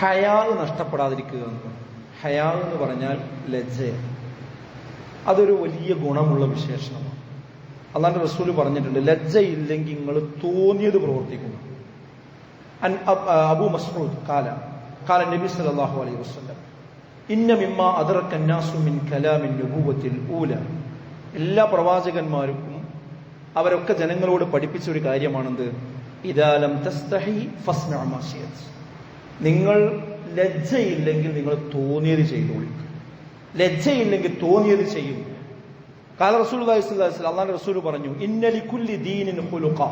ഹയാവ് നഷ്ടപ്പെടാതിരിക്കുക എന്ന് ഹയാവ് എന്ന് പറഞ്ഞാൽ ലജ്ജ. അതൊരു വലിയ ഗുണമുള്ള വിശേഷണമാണ്. അള്ളാന്റെ റസൂൽ പറഞ്ഞിട്ടുണ്ട് ലജ്ജയില്ലെങ്കിൽ നിങ്ങൾ തോന്നിയത് പ്രവർത്തിക്കുന്നു. അബു മസ്റൂദ് കാല കാല നബി സലാഹു അലൈഹി വസ്ലം ഇന്ന മിമ്മ അദറക മിൻ കലാമിൻ നുബുവത്തിൽ ഊല. എല്ലാ പ്രവാചകന്മാർക്കും അവരൊക്കെ ജനങ്ങളോട് പഠിപ്പിച്ച ഒരു കാര്യമാണെന്ത്? ഇതാലം തസ്തഹി ശിഅത്. നിങ്ങൾ ലജ്ജയില്ലെങ്കിൽ നിങ്ങൾ തോന്നിയത് ചെയ്തോളി. ലജ്ജയില്ലെങ്കിൽ തോന്നിയത് ചെയ്യും. കാല റസൂൽ അള്ളാഹ് റസൂൽ പറഞ്ഞു ഇന്നലി കുല്ലി ദീനിന് ഹുലുക്ക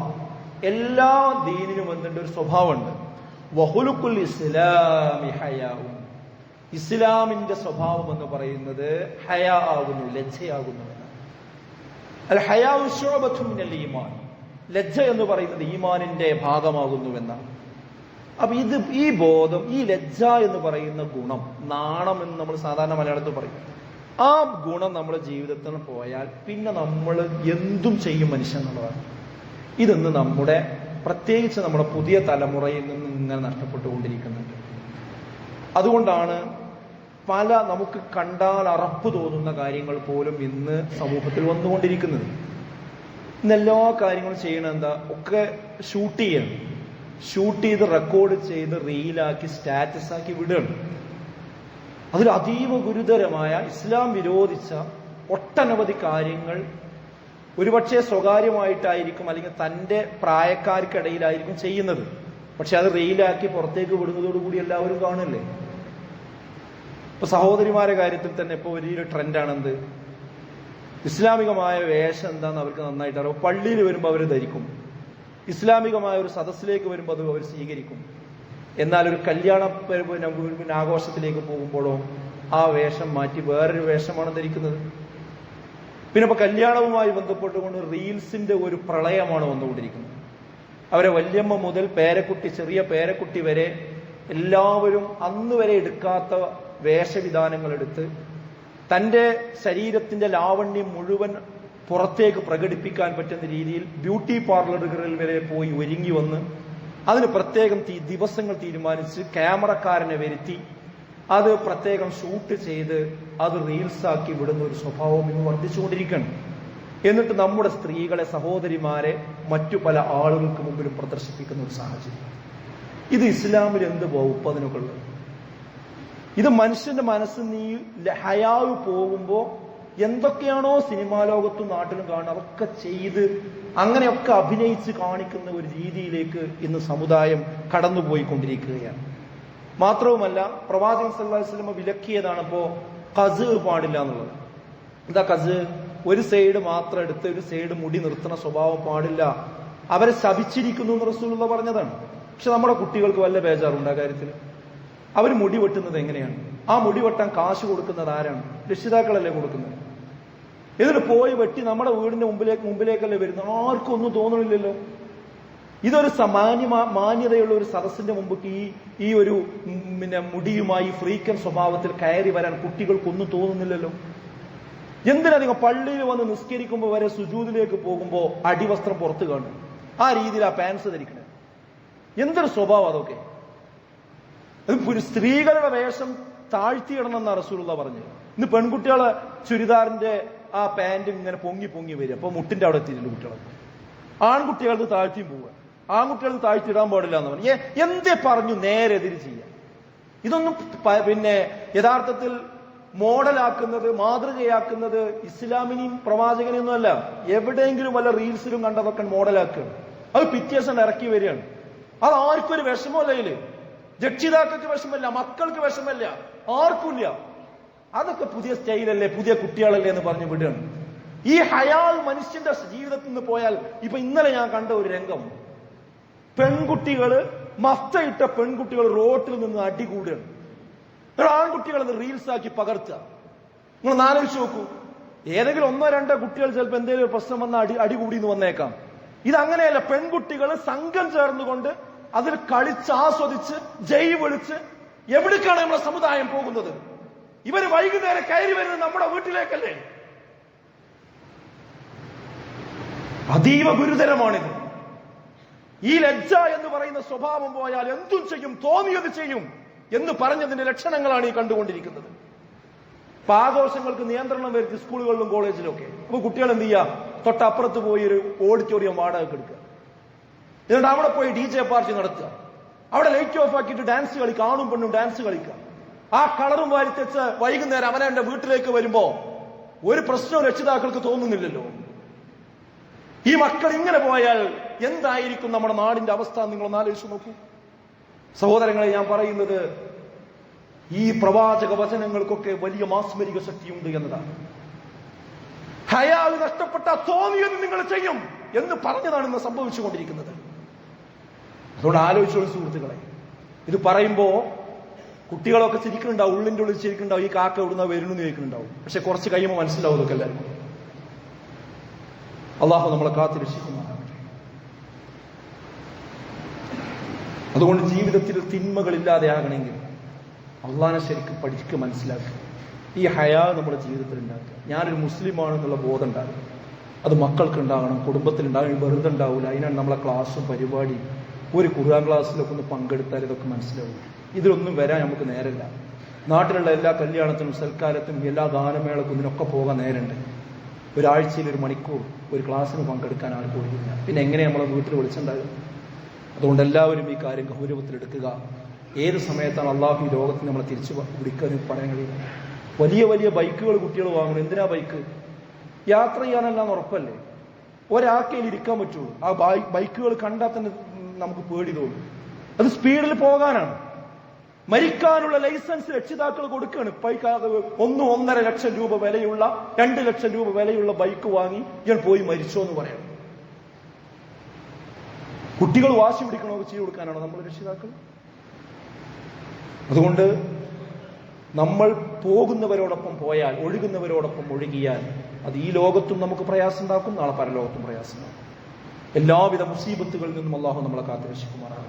എല്ലാ ദീനിനും എന്തുണ്ട്? ഒരു സ്വഭാവമുണ്ട്. വഹുലുക്കുൽ ഇസ്ലാമി ഹയാവും ഇസ്ലാമിന്റെ സ്വഭാവം എന്ന് പറയുന്നത് ഹയാ ആകുന്നു ലജ്ജയാകുന്നു അൽ മിനൽ ഈമാൻ. ലജ്ജ എന്ന് പറയുന്നത് ഈമാനിന്റെ ഭാഗമാകുന്നുവെന്നാണ്. അപ്പൊ ഇത് ഈ ബോധം ഈ ലജ്ജ എന്ന് പറയുന്ന ഗുണം നാണം എന്ന് നമ്മൾ സാധാരണ മലയാളത്തിൽ പറയും. ആ ഗുണം നമ്മുടെ ജീവിതത്തിൽ പോയാൽ പിന്നെ നമ്മൾ എന്തും ചെയ്യും മനുഷ്യൻ എന്നുള്ളതാണ്. ഇതൊന്ന് നമ്മുടെ പ്രത്യേകിച്ച് നമ്മുടെ പുതിയ തലമുറയിൽ നിന്ന് ഇങ്ങനെ നഷ്ടപ്പെട്ടുകൊണ്ടിരിക്കുന്നുണ്ട്. അതുകൊണ്ടാണ് പല നമുക്ക് കണ്ടാൽ അറപ്പ് തോന്നുന്ന കാര്യങ്ങൾ പോലും ഇന്ന് സമൂഹത്തിൽ വന്നുകൊണ്ടിരിക്കുന്നത്. ഇന്ന് എല്ലാ കാര്യങ്ങളും ചെയ്യണ എന്താ ഒക്കെ ഷൂട്ട് ചെയ്യണം. ഷൂട്ട് ചെയ്ത് റെക്കോർഡ് ചെയ്ത് റീലാക്കി സ്റ്റാറ്റസ് ആക്കി വിടുകയാണ്. അതിൽ അതീവ ഗുരുതരമായ ഇസ്ലാം വിരോധിച്ച ഒട്ടനവധി കാര്യങ്ങൾ ഒരുപക്ഷെ സ്വകാര്യമായിട്ടായിരിക്കും അല്ലെങ്കിൽ തന്റെ പ്രായക്കാർക്കിടയിലായിരിക്കും ചെയ്യുന്നത്. പക്ഷെ അത് റീലാക്കി പുറത്തേക്ക് വിടുന്നതോടുകൂടി എല്ലാവരും കാണില്ലേ ഇപ്പൊ സഹോദരിമാരെ കാര്യത്തിൽ തന്നെ ഇപ്പൊ വലിയൊരു ട്രെൻഡാണെന്ത്? ഇസ്ലാമികമായ വേഷം എന്താന്ന് അവർക്ക് നന്നായിട്ട് അറിയാം. പള്ളിയിൽ വരുമ്പോൾ അവർ ധരിക്കും. ഇസ്ലാമികമായ ഒരു സദസ്സിലേക്ക് വരുമ്പോൾ അത് അവർ സ്വീകരിക്കും. എന്നാൽ ഒരു കല്യാണ പിന്നെ ആഘോഷത്തിലേക്ക് പോകുമ്പോഴോ ആ വേഷം മാറ്റി വേറൊരു വേഷമാണ് ധരിക്കുന്നത്. പിന്നെ ഇപ്പൊ കല്യാണവുമായി ബന്ധപ്പെട്ടുകൊണ്ട് റീൽസിന്റെ ഒരു പ്രളയമാണ് വന്നുകൊണ്ടിരിക്കുന്നത്. അവരെ വല്യമ്മ മുതൽ പേരക്കുട്ടി ചെറിയ പേരക്കുട്ടി വരെ എല്ലാവരും അന്ന് വരെ എടുക്കാത്ത വേഷവിധാനങ്ങൾ എടുത്ത് തന്റെ ശരീരത്തിന്റെ ലാവണ്യം മുഴുവൻ പുറത്തേക്ക് പ്രകടിപ്പിക്കാൻ പറ്റുന്ന രീതിയിൽ ബ്യൂട്ടി പാർലറുകളിൽ വരെ പോയി ഒരുങ്ങി വന്ന് അതിന് പ്രത്യേകം ദിവസങ്ങൾ തീരുമാനിച്ച് ക്യാമറക്കാരനെ വരുത്തി. അത് പ്രത്യേകം ഷൂട്ട് ചെയ്ത് അത് റീൽസാക്കി വിടുന്ന ഒരു സ്വഭാവം ഇന്ന് വർദ്ധിച്ചുകൊണ്ടിരിക്കണം എന്നിട്ട് നമ്മുടെ സ്ത്രീകളെ സഹോദരിമാരെ മറ്റു പല ആളുകൾക്ക് മുമ്പിലും പ്രദർശിപ്പിക്കുന്ന ഒരു സാഹചര്യം. ഇത് ഇസ്ലാമിൽ എന്ത് വകുപ്പ് അതിനൊക്കെ ഇത് മനുഷ്യന്റെ മനസ്സ് നീ ഹയാവ് പോകുമ്പോ എന്തൊക്കെയാണോ സിനിമാ ലോകത്തും നാട്ടിലും കാണുന്നത് അതൊക്കെ ചെയ്ത് അങ്ങനെയൊക്കെ അഭിനയിച്ച് കാണിക്കുന്ന ഒരു രീതിയിലേക്ക് ഇന്ന് സമുദായം കടന്നുപോയിക്കൊണ്ടിരിക്കുകയാണ്. മാത്രവുമല്ല പ്രവാചകൻ സല്ലാസ്ലമ വിലക്കിയതാണ് ഇപ്പോ കസ് പാടില്ല എന്നുള്ളത്. എന്താ കസ്? ഒരു സൈഡ് മാത്രം എടുത്ത് ഒരു സൈഡ് മുടി നിർത്തുന്ന സ്വഭാവം പാടില്ല. അവരെ ശപിച്ചിരിക്കുന്നു എന്ന് റസൂലുള്ള പറഞ്ഞതാണ്. പക്ഷെ നമ്മുടെ കുട്ടികൾക്ക് വല്ല ബേജാറുണ്ട് ആ കാര്യത്തിൽ അവർ മുടി വെട്ടുന്നത് എങ്ങനെയാണ്? ആ മുടി വെട്ടാൻ കാശ് കൊടുക്കുന്നത് ആരാണ്? രക്ഷിതാക്കളല്ലേ കൊടുക്കുന്നത്. എന്നിട്ട് പോയി വെട്ടി നമ്മുടെ വീടിന്റെ മുമ്പിലേക്ക് മുമ്പിലേക്കല്ലേ വരുന്നത്? ആർക്കും ഒന്നും തോന്നണില്ലല്ലോ. ഇതൊരു സമാന്യ മാന്യതയുള്ള ഒരു സദസ്സിന്റെ മുമ്പ് ഈ ഈ ഒരു പിന്നെ മുടിയുമായി ഫ്രീക്കൻ സ്വഭാവത്തിൽ കയറി വരാൻ കുട്ടികൾക്കൊന്നും തോന്നുന്നില്ലല്ലോ. എന്തിനാ നിങ്ങൾ പള്ളിയിൽ വന്ന് നിസ്കരിക്കുമ്പോൾ വരെ സുജൂതിലേക്ക് പോകുമ്പോൾ അടിവസ്ത്രം പുറത്ത് കാണും ആ രീതിയിൽ ആ പാൻസ് ധരിക്കണേ. എന്തൊരു സ്വഭാവം അതൊക്കെ? ഒരു സ്ത്രീകളുടെ വേഷം താഴ്ത്തിയിടണമെന്ന റസൂലുള്ള പറഞ്ഞത്. ഇന്ന് പെൺകുട്ടികളെ ചുരിദാറിന്റെ ആ പാന്റ് ഇങ്ങനെ പൊങ്ങി പൊങ്ങി വരും. അപ്പൊ മുട്ടിന്റെ അവിടെ എത്തിയില്ല കുട്ടികൾ ആൺകുട്ടികൾക്ക് താഴ്ത്തിയും പോവുക. ആൺകുട്ടികൾക്ക് താഴ്ത്തിയിടാൻ പാടില്ല എന്ന് പറഞ്ഞു. എന്തേ പറഞ്ഞു നേരെ എതിര് ചെയ്യാം ഇതൊന്നും പിന്നെ യഥാർത്ഥത്തിൽ മോഡലാക്കുന്നത് മാതൃകയാക്കുന്നത് ഇസ്ലാമിനെയും പ്രവാചകനെയൊന്നും അല്ല. എവിടെയെങ്കിലും വല്ല റീൽസിലും കണ്ടതൊക്കെ മോഡലാക്കുകയാണ്. അത് പിറ്റേഴ്സൺ ഇറക്കി വരികയാണ്. അത് ആർക്കും ഒരു വിഷമമല്ല ഇതിൽ. രക്ഷിതാക്കൾക്ക് വിഷമല്ല മക്കൾക്ക് വിഷമല്ല ആർക്കുമില്ല അതൊക്കെ പുതിയ സ്റ്റൈലല്ലേ പുതിയ കുട്ടികളല്ലേ എന്ന് പറഞ്ഞു വിടുകയാണ്. ഈ ഹയാൽ മനുഷ്യന്റെ ജീവിതത്തിൽ നിന്ന് പോയാൽ ഇപ്പൊ ഇന്നലെ ഞാൻ കണ്ട ഒരു രംഗം. പെൺകുട്ടികൾ മഫ്തയിട്ട പെൺകുട്ടികൾ റോട്ടിൽ നിന്ന് അടികൂടുകയാണ് ആൺകുട്ടികൾ അത് റീൽസാക്കി പകർത്തുക. നിങ്ങൾ ആലോചിച്ച് നോക്കൂ. ഏതെങ്കിലും ഒന്നോ രണ്ടോ കുട്ടികൾ ചിലപ്പോൾ എന്തെങ്കിലും ഒരു പ്രശ്നം വന്ന അടി അടികൂടി എന്ന് വന്നേക്കാം. ഇത് അങ്ങനെയല്ല പെൺകുട്ടികൾ സംഘം ചേർന്നുകൊണ്ട് അതിൽ കളിച്ച് ആസ്വദിച്ച് ജയ് വിളിച്ച് എവിടേക്കാണ് നമ്മുടെ സമുദായം പോകുന്നത്? ഇവർ വൈകുന്നേരം കയറി വരുന്നത് നമ്മുടെ വീട്ടിലേക്കല്ലേ? അതീവ ഗുരുതരമാണിത്. ഈ ലജ്ജ എന്ന് പറയുന്ന സ്വഭാവം പോയാൽ എന്തും ചെയ്യും തോന്നിയത് ചെയ്യും എന്ന് പറഞ്ഞതിന്റെ ലക്ഷണങ്ങളാണ് ഈ കണ്ടുകൊണ്ടിരിക്കുന്നത്. അപ്പൊ ആഘോഷങ്ങൾക്ക് നിയന്ത്രണം വരുത്തി സ്കൂളുകളിലും കോളേജിലും ഒക്കെ അപ്പൊ കുട്ടികൾ എന്ത് ചെയ്യുക തൊട്ടപ്പുറത്ത് പോയി ഒരു ഓഡിറ്റോറിയം വാടക എടുക്കുക. എന്നിട്ട് അവിടെ പോയി ഡി ജെ പാർട്ടി നടത്തുക. അവിടെ ലൈറ്റ് ഓഫ് ആക്കിയിട്ട് ഡാൻസ് കളിക്കുക ആണും പെണ്ണും ഡാൻസ് കളിക്കുക. ആ കളറും വരുത്തിച്ച് വൈകുന്നേരം അവനെ എന്റെ വീട്ടിലേക്ക് വരുമ്പോ ഒരു പ്രശ്നവും രക്ഷിതാക്കൾക്ക് തോന്നുന്നില്ലല്ലോ. ഈ മക്കൾ ഇങ്ങനെ പോയാൽ എന്തായിരിക്കും നമ്മുടെ നാടിന്റെ അവസ്ഥ നിങ്ങളൊന്ന് ആലോചിച്ച് നോക്കൂ. സഹോദരങ്ങളെ ഞാൻ പറയുന്നത് ഈ പ്രവാചക വചനങ്ങൾക്കൊക്കെ വലിയ മാസ്മരിക ശക്തിയുണ്ട് എന്നതാണ്. ഹയാവ് നഷ്ടപ്പെട്ട തോന്നിയത് നിങ്ങൾ ചെയ്യും എന്ന് പറഞ്ഞതാണ് ഇന്ന് സംഭവിച്ചുകൊണ്ടിരിക്കുന്നത്. അതുകൊണ്ട് ആലോചിച്ചോളൂ സുഹൃത്തുക്കളെ. ഇത് പറയുമ്പോ കുട്ടികളൊക്കെ ചിരിക്കുന്നുണ്ടാവും ഉള്ളിന്റെ ഉള്ളിൽ ചിരിക്കുന്നുണ്ടാവും ഈ കാക്ക എവിടുന്ന വരുന്നു ചോദിക്കുന്നുണ്ടാവും. പക്ഷെ കുറച്ച് കഴിയുമ്പോൾ മനസ്സിലാവും ഇതൊക്കെ എല്ലാവർക്കും അള്ളാഹു നമ്മളെ കാത്തു രക്ഷിക്കുന്നതാണ് അതുകൊണ്ട് ജീവിതത്തിൽ തിന്മകളില്ലാതെ ആകണമെങ്കിൽ അള്ളാഹിനെ ശരിക്കും പഠിക്കുക മനസ്സിലാക്കുക. ഈ ഹയാ നമ്മുടെ ജീവിതത്തിൽ ഉണ്ടാക്കുക. ഞാനൊരു മുസ്ലിമാണെന്നുള്ള ബോധം ഉണ്ടാകും അത് മക്കൾക്ക് ഉണ്ടാകണം കുടുംബത്തിൽ ഉണ്ടാകണം വെറുതെ ഉണ്ടാവില്ല അതിനാണ് നമ്മളെ ക്ലാസ്സും പരിപാടിയും. ഒരു ഖുർആൻ ക്ലാസ്സിലൊക്കെ ഒന്ന് പങ്കെടുത്താൽ ഇതൊക്കെ മനസ്സിലാവും. ഇതിലൊന്നും വരാൻ നമുക്ക് നേരമില്ല. നാട്ടിലുള്ള എല്ലാ കല്യാണത്തിനും സൽക്കാരത്തിനും എല്ലാ ഗാനമേളക്കും ഇതിനൊക്കെ പോകാൻ നേരമുണ്ട്. ഒരാഴ്ചയിൽ ഒരു മണിക്കൂർ ഒരു ക്ലാസ്സിന് പങ്കെടുക്കാൻ ആൾ കൂടിയില്ല പിന്നെ എങ്ങനെ നമ്മളെ വീട്ടിൽ വിളിച്ചിട്ടുണ്ടാകും അതുകൊണ്ട് എല്ലാവരും ഈ കാര്യം ഗൗരവത്തിലെടുക്കുക ഏത് സമയത്താണ് അള്ളാഹു ഈ ലോകത്തിന് നമ്മളെ തിരിച്ചു വിളിക്കാൻ പറയാൻ കഴിയുന്നത് വലിയ വലിയ ബൈക്കുകൾ കുട്ടികൾ വാങ്ങണം. എന്തിനാ ബൈക്ക്? യാത്ര ചെയ്യാനെല്ലാം ഉറപ്പല്ലേ? ഒരാക്കയിൽ ഇരിക്കാൻ പറ്റുള്ളൂ. ആ ബൈക്കുകൾ കണ്ടാൽ തന്നെ നമുക്ക് പേടി തോന്നും. അത് സ്പീഡിൽ പോകാനാണ്. മരിക്കാനുള്ള ലൈസൻസ് രക്ഷിതാക്കൾ കൊടുക്കുകയാണ്. പൈക്കാതെ ഒന്നും ഒന്നര ലക്ഷം രൂപ വിലയുള്ള രണ്ട് ലക്ഷം രൂപ വിലയുള്ള ബൈക്ക് വാങ്ങി ഇയാൾ പോയി മരിച്ചോ എന്ന് പറയണം കുട്ടികൾ വാശി പിടിക്കണോ ചെയ്തു കൊടുക്കാനാണോ നമ്മൾ രക്ഷിതാക്കൾ? അതുകൊണ്ട് നമ്മൾ പോകുന്നവരോടൊപ്പം പോയാൽ ഒഴുകുന്നവരോടൊപ്പം ഒഴുകിയാൽ അത് ഈ ലോകത്തും നമുക്ക് പ്രയാസം ഉണ്ടാക്കും നാളെ പരലോകത്തും പ്രയാസം ഉണ്ടാക്കും. എല്ലാവിധ മുസീബത്തുകളിൽ നിന്നും അള്ളാഹു നമ്മളെ കാത്തുരക്ഷിക്കുമാറാണ്